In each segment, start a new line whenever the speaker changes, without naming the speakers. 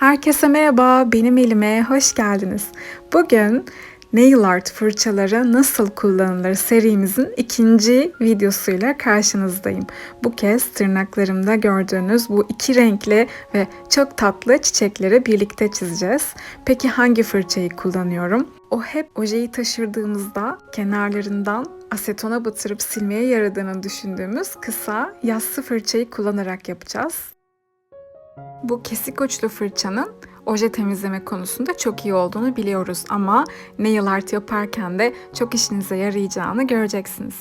Herkese merhaba, benim elime hoş geldiniz. Bugün nail art fırçaları nasıl kullanılır serimizin ikinci videosuyla karşınızdayım. Bu kez tırnaklarımda gördüğünüz bu iki renkli ve çok tatlı çiçekleri birlikte çizeceğiz. Peki hangi fırçayı kullanıyorum? O hep ojeyi taşırdığımızda kenarlarından asetona batırıp silmeye yaradığını düşündüğümüz kısa yassı fırçayı kullanarak yapacağız. Bu kesik uçlu fırçanın oje temizleme konusunda çok iyi olduğunu biliyoruz ama nail art yaparken de çok işinize yarayacağını göreceksiniz.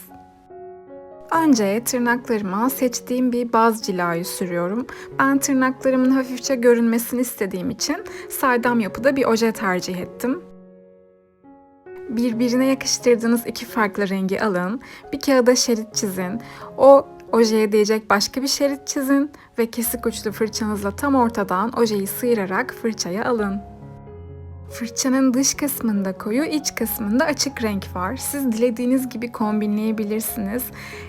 Önce tırnaklarıma seçtiğim bir baz cilayı sürüyorum. Ben tırnaklarımın hafifçe görünmesini istediğim için saydam yapıda bir oje tercih ettim. Birbirine yakıştırdığınız iki farklı rengi alın, bir kağıda şerit çizin, o Ojeye değecek başka bir şerit çizin ve kesik uçlu fırçanızla tam ortadan ojeyi sıyırarak fırçaya alın. Fırçanın dış kısmında koyu, iç kısmında açık renk var. Siz dilediğiniz gibi kombinleyebilirsiniz.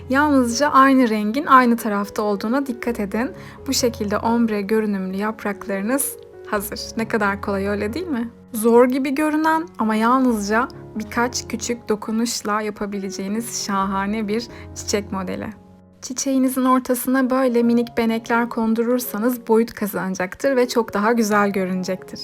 Yalnızca aynı rengin aynı tarafta olduğuna dikkat edin. Bu şekilde ombre görünümlü yapraklarınız hazır. Ne kadar kolay öyle değil mi? Zor gibi görünen ama yalnızca birkaç küçük dokunuşla yapabileceğiniz şahane bir çiçek modeli. Çiçeğinizin ortasına böyle minik benekler kondurursanız boyut kazanacaktır ve çok daha güzel görünecektir.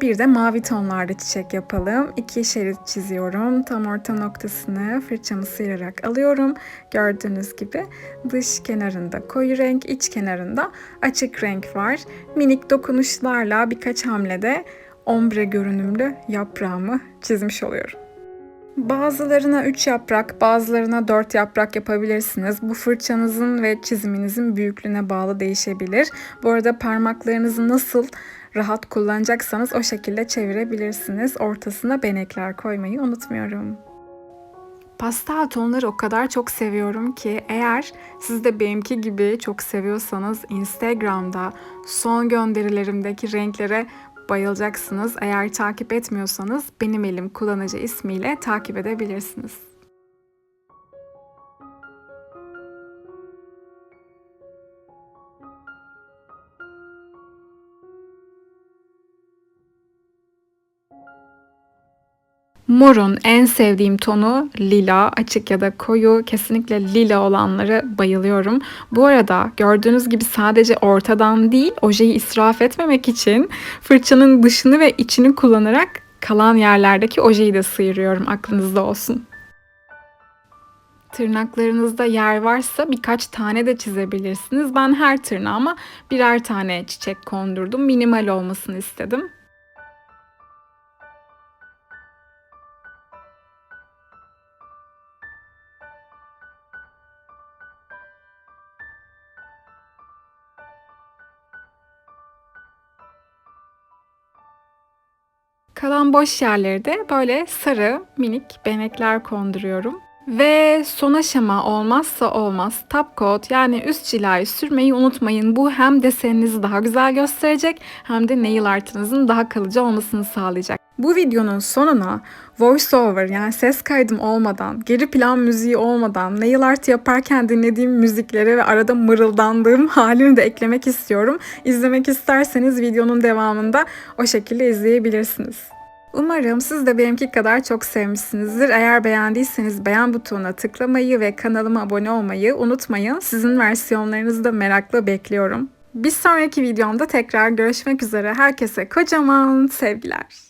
Bir de mavi tonlarda çiçek yapalım. İki şerit çiziyorum. Tam orta noktasını fırçamı sıyırarak alıyorum. Gördüğünüz gibi dış kenarında koyu renk, iç kenarında açık renk var. Minik dokunuşlarla birkaç hamlede ombre görünümlü yaprağımı çizmiş oluyorum. Bazılarına 3 yaprak, bazılarına 4 yaprak yapabilirsiniz. Bu fırçanızın ve çiziminizin büyüklüğüne bağlı değişebilir. Bu arada parmaklarınızı nasıl rahat kullanacaksanız o şekilde çevirebilirsiniz. Ortasına benekler koymayı unutmuyorum. Pastel tonları o kadar çok seviyorum ki eğer siz de benimki gibi çok seviyorsanız Instagram'da son gönderilerimdeki renklere bayılacaksınız. Eğer takip etmiyorsanız benim elim kullanıcı ismiyle takip edebilirsiniz. Morun en sevdiğim tonu lila, açık ya da koyu. Kesinlikle lila olanları bayılıyorum. Bu arada gördüğünüz gibi sadece ortadan değil, ojeyi israf etmemek için fırçanın dışını ve içini kullanarak kalan yerlerdeki ojeyi de sıyırıyorum. Aklınızda olsun. Tırnaklarınızda yer varsa birkaç tane de çizebilirsiniz. Ben her tırnağıma birer tane çiçek kondurdum. Minimal olmasını istedim. Kalan boş yerleri de böyle sarı minik benekler konduruyorum. Ve son aşama olmazsa olmaz top coat yani üst cilayı sürmeyi unutmayın. Bu hem deseninizi daha güzel gösterecek hem de nail artınızın daha kalıcı olmasını sağlayacak. Bu videonun sonuna voice over yani ses kaydım olmadan, geri plan müziği olmadan nail art yaparken dinlediğim müzikleri ve arada mırıldandığım halini de eklemek istiyorum. İzlemek isterseniz videonun devamında o şekilde izleyebilirsiniz. Umarım siz de benimki kadar çok sevmişsinizdir. Eğer beğendiyseniz beğen butonuna tıklamayı ve kanalıma abone olmayı unutmayın. Sizin versiyonlarınızı da merakla bekliyorum. Bir sonraki videomda tekrar görüşmek üzere. Herkese kocaman sevgiler.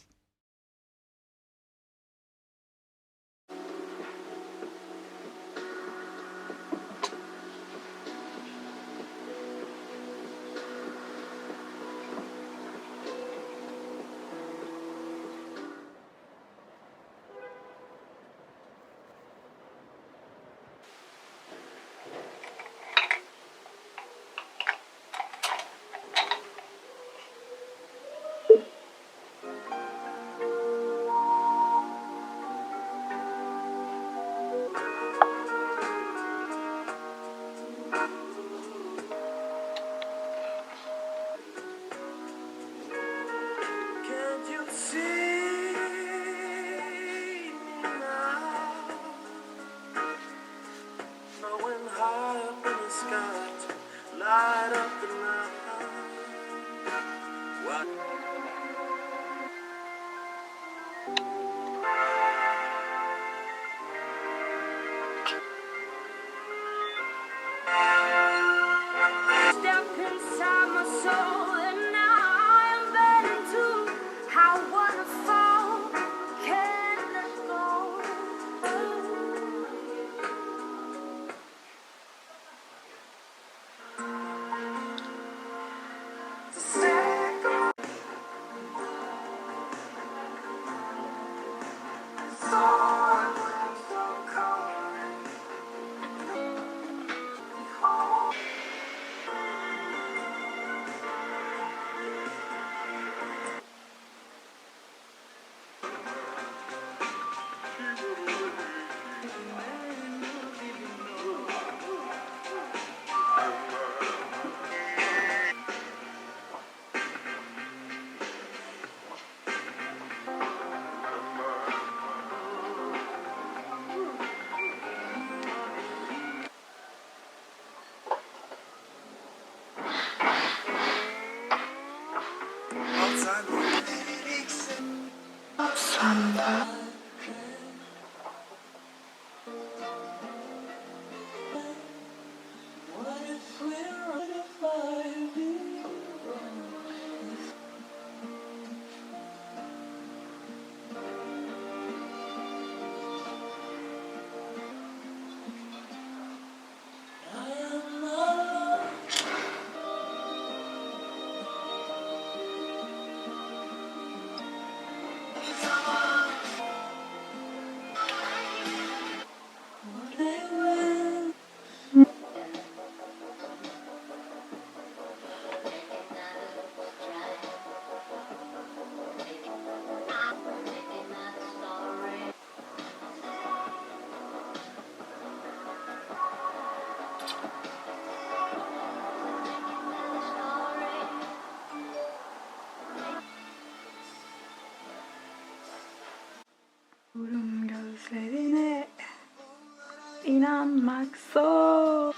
pain on my soul.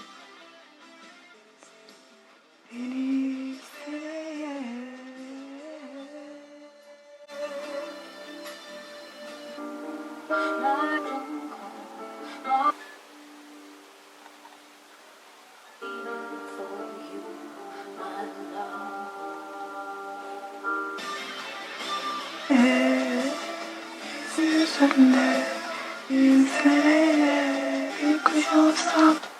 It is there. It is under, is. した。